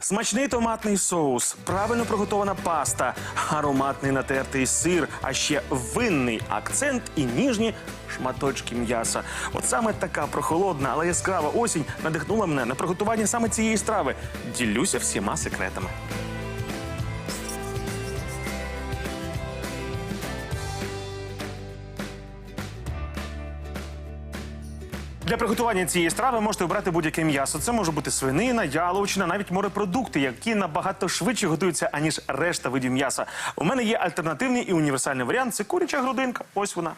Смачний томатний соус, правильно приготована паста, ароматний натертий сир, а ще винний акцент і ніжні шматочки м'яса. От саме така прохолодна, але яскрава осінь надихнула мене на приготування саме цієї страви. Ділюся всіма секретами. Для приготування цієї страви можете обрати будь-яке м'ясо. Це може бути свинина, яловичина, навіть морепродукти, які набагато швидше готуються, аніж решта видів м'яса. У мене є альтернативний і універсальний варіант це куряча грудинка. Ось вона.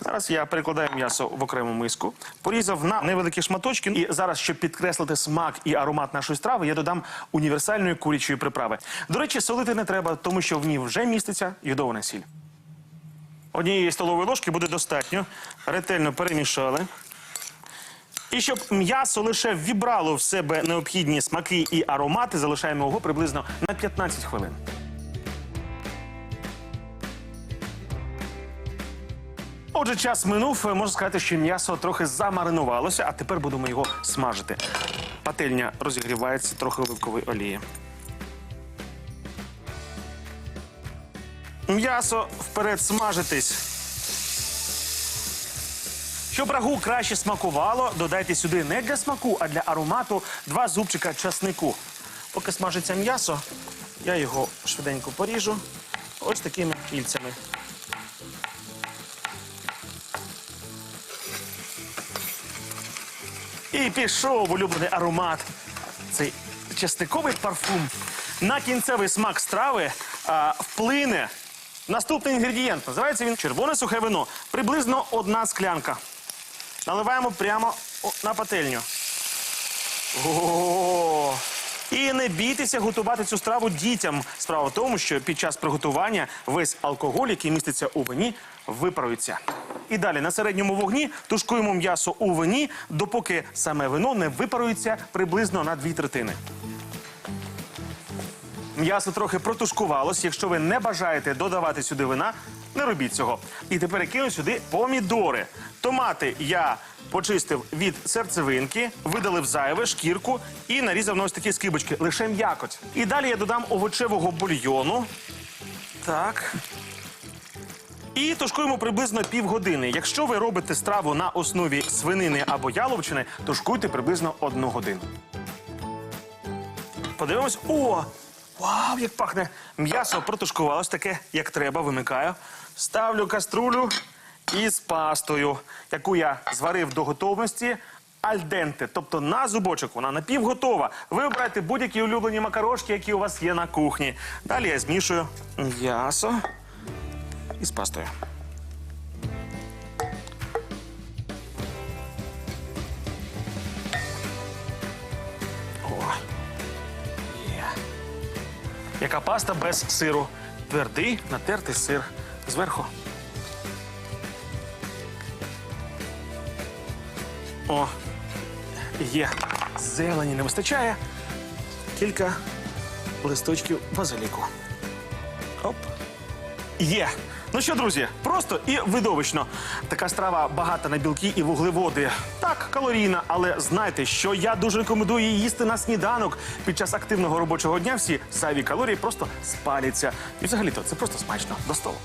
Зараз я перекладаю м'ясо в окрему миску, порізав на невеликі шматочки. І зараз, щоб підкреслити смак і аромат нашої страви, я додам універсальної курячої приправи. До речі, солити не треба, тому що в ній вже міститься йодована сіль. Однієї столової ложки буде достатньо. Ретельно перемішали. І щоб м'ясо лише вібрало в себе необхідні смаки і аромати, залишаємо його приблизно на 15 хвилин. Отже, час минув. Можна сказати, що м'ясо трохи замаринувалося, а тепер будемо його смажити. Пательня розігрівається трохи оливкової олії. М'ясо вперед смажитись. Щоб рагу краще смакувало, додайте сюди не для смаку, а для аромату два зубчика часнику. Поки смажиться м'ясо, я його швиденько поріжу ось такими кільцями. І пішов улюблений аромат. Цей часниковий парфум на кінцевий смак страви а, вплине наступний інгредієнт. Називається він червоне сухе вино. Приблизно одна склянка. Наливаємо прямо на пательню. О, і не бійтеся готувати цю страву дітям. Справа в тому, що під час приготування весь алкоголь, який міститься у вині, випарується. І далі на середньому вогні тушкуємо м'ясо у вині, допоки саме вино не випарується приблизно на дві третини. М'ясо трохи протушкувалось. Якщо ви не бажаєте додавати сюди вина, не робіть цього. І тепер кину сюди помідори. Томати я почистив від серцевинки, видалив зайве, шкірку і нарізав на ось такі скибочки. Лише м'якоть. І далі я додам овочевого бульйону. Так. І тушкуємо приблизно півгодини. Якщо ви робите страву на основі свинини або яловичини, тушкуйте приблизно одну годину. Подивимось. О! Вау, як пахне! М'ясо протушкувалось таке, як треба, вимикаю. Ставлю каструлю із пастою, яку я зварив до готовності. Альденте, тобто на зубочок, вона напівготова. Ви обираєте будь-які улюблені макарошки, які у вас є на кухні. Далі я змішую м'ясо із пастою. О. Яка паста без сиру? Твердий натертий сир зверху. О, є. Зелені не вистачає. Кілька листочків базиліку. Оп. Є. Ну що, друзі, просто і видовищно. Така страва багата на білки і вуглеводи. Так, калорійна, але знайте, що я дуже рекомендую її їсти на сніданок. Під час активного робочого дня всі зайві калорії просто спаляться. І взагалі-то це просто смачно. До столу.